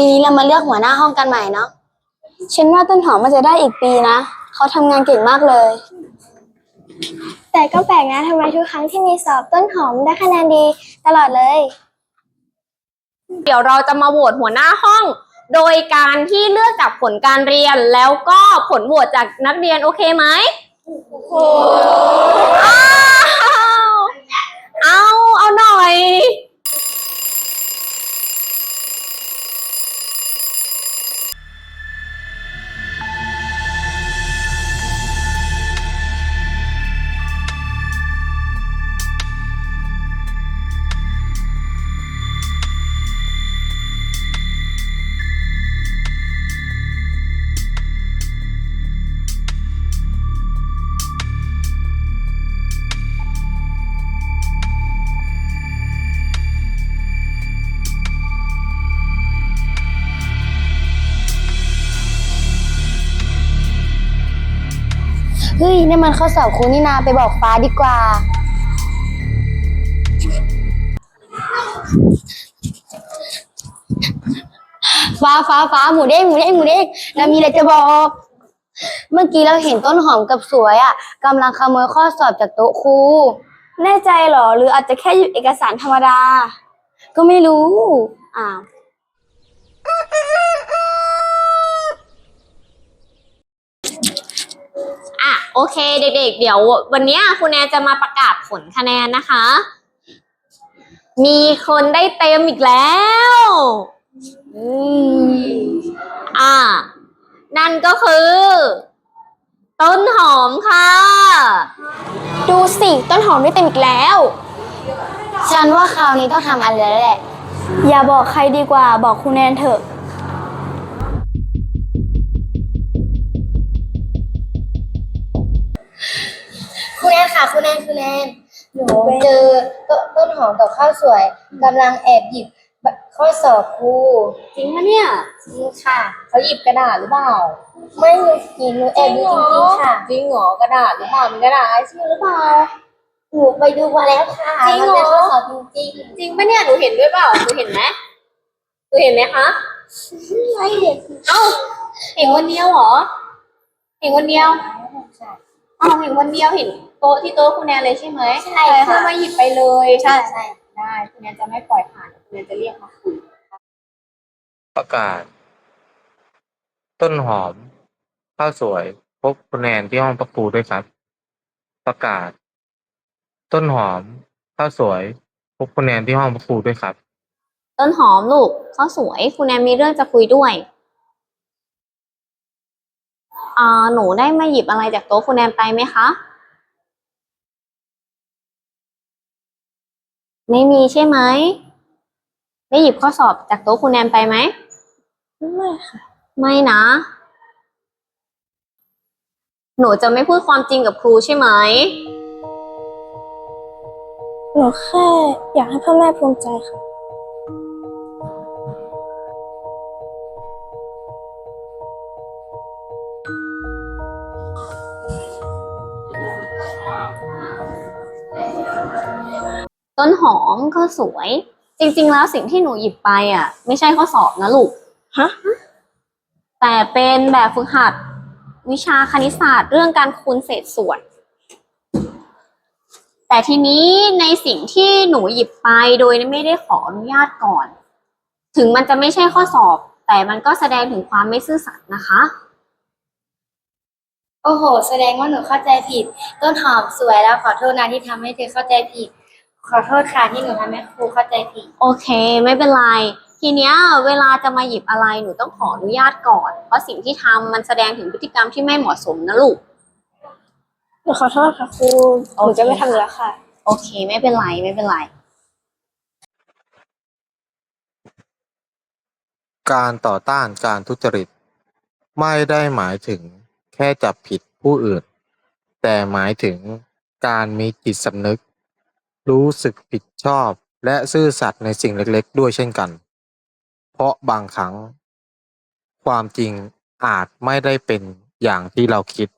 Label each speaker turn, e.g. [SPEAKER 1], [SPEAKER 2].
[SPEAKER 1] ปีนี้เรามาเลือกหัวหน้าห้องกันใหม่เนาะฉันว่าต้นหอมมันจะได้อีกปีนะเขาทำงานเก่งมากเลย แต่ก็แปลกนะทำไมทุกครั้งที่มีสอบต้นหอมได้คะแนนดีตลอดเลย
[SPEAKER 2] เดี๋ยวเราจะมาโหวตหัวหน้าห้อง โดยการที่เลือกจากผลการเรียนแล้วก็ผลโหวตจากนักเรียนโอเคไหมอ้าวเอาเอาหน่อย
[SPEAKER 1] เฮ้ยนี่นมันข้อสอบครูนี่นาไปบอกฟ้าดีกว่า ฟ้าฟ้าฟ้าหมูเด้งหมูเด้งหมูเด้งเรามีอะไรจะบอก เมื่อกี้เราเห็นต้นหอมกับสวยอะกำลังขโมยข้อสอบจากโต๊ะครู แน่ใจเหรอ หรืออาจจะแค่หยิบเอกสารธรรมดา ก็ไม่รู้ อ่าว
[SPEAKER 2] อะ โอเคเด็กๆ เดี๋ยววันนี้คุณแนนจะมาประกาศผลคะแนนนะคะ มีคนได้เต็มอีกแล้วอืมอะนั่นก็คือ ต้นหอมค่ะ
[SPEAKER 1] ดูสิต้นหอมได้เต็มอีกแล้ว ฉันว่าคราวนี้ต้องทำอะไรแล้วแหละ อย่าบอกใครดีกว่าบอกคุณแนนเถอะ
[SPEAKER 3] คุณแอนค่ะคุณแอนคุณแอนหนูเจอตต้นหอมกับข้าวสวยกำลังแอบหยิบข้อสอบครู
[SPEAKER 2] จริงปะเนี่ย
[SPEAKER 3] จริงค่ะ
[SPEAKER 2] เขาหยิบกระดาษหรือเปล่า
[SPEAKER 3] ไม่หนูเห็นหนูแอบดูจริงๆค่ะ
[SPEAKER 2] จริงเหรอกระดาษหรือเปล่ามีกระดาษไอชื่อหรือเปล่า
[SPEAKER 3] หนูไปดูมาแล้วค่ะ
[SPEAKER 2] จริงเหรอ
[SPEAKER 3] มันเป็นข้อสอบจริง
[SPEAKER 2] จริงปะเนี่ยหนูเห็นด้วยเปล่าหนูเห็นไหมหนูเห็นไหมคะ
[SPEAKER 3] ๆไม่เห็น
[SPEAKER 2] เอ้าเห็นคนเดียวเหรอเห็นคนเดียว
[SPEAKER 3] ค่ะ
[SPEAKER 2] อ๋อเห็นคนเดียวเห็นโต๊ะที่โต๊ะคุณแนนเลยใช่ไหม
[SPEAKER 3] ใช่ค่ะ
[SPEAKER 2] เพื่อมาหยิบไปเลย
[SPEAKER 3] ใช่ใช่
[SPEAKER 2] ได้คุณแนนจะไม่ปล่อยผ่านคุณแนนจะเรียกมาคุย
[SPEAKER 4] ประกาศ ต้นหอมข้าวสวย พบคะแนนที่ห้องประครูด้วยครับ ประกาศ ต้นหอมข้าวสวย พบคะแนนที่ห้องประครูด้วยครับ
[SPEAKER 2] ต้นหอมลูกข้าวสวย คุณแนนมีเรื่องจะคุยด้วยอ่า หนูได้มาหยิบอะไรจากโต๊ะคุณแนนไปไหมคะ ไม่มีใช่ไหม ได้หยิบข้อสอบจากโต๊ะคุณแนนไปไหม
[SPEAKER 1] ไม่ค่ะ
[SPEAKER 2] ไม่นะ หนูจะไม่พูดความจริงกับครูใช่ไหม
[SPEAKER 1] หนูแค่อยากให้พ่อแม่ภูมิใจค่ะ
[SPEAKER 2] ต้นหอมก็สวย จริง ๆ แล้วสิ่งที่หนูหยิบไปอะ ไม่ใช่ข้อสอบนะลูก
[SPEAKER 1] ฮะ
[SPEAKER 2] แต่เป็นแบบฝึกหัดวิชาคณิตศาสตร์เรื่องการคูณเศษส่วน แต่ทีนี้ในสิ่งที่หนูหยิบไปโดยไม่ได้ขออนุญาตก่อน ถึงมันจะไม่ใช่ข้อสอบ แต่มันก็แสดงถึงความไม่ซื่อสัตย์นะคะ
[SPEAKER 3] โอ้โห แสดงว่าหนูเข้าใจผิด ต้นหอมสวยแล้วขอโทษนะที่ทำให้เธอเข้าใจผิด ขอโทษค่ะที่หนูทำให้ครูเข้าใจผิด
[SPEAKER 2] โอเค ไม่เป็นไร ทีเนี้ยเวลาจะมาหยิบอะไรหนูต้องขออนุญาตก่อน เพราะสิ่งที่ทำมันแสดงถึงพฤติกรรมที่ไม่เหมาะสมนะลูก
[SPEAKER 1] หนูขอโทษค่ะครูหนูจะไม่ทำอีกแล้วค่ะ
[SPEAKER 2] โอเค ไม่เป็นไรไม่เป็นไร
[SPEAKER 4] การต่อต้านการทุจริต ไม่ได้หมายถึงแค่จับผิดผู้อื่น แต่หมายถึงการมีจิตสำนึก รู้สึกผิดชอบและซื่อสัตย์ในสิ่งเล็ก ๆ ด้วยเช่นกัน เพราะบางครั้ง ความจริงอาจไม่ได้เป็นอย่างที่เราคิด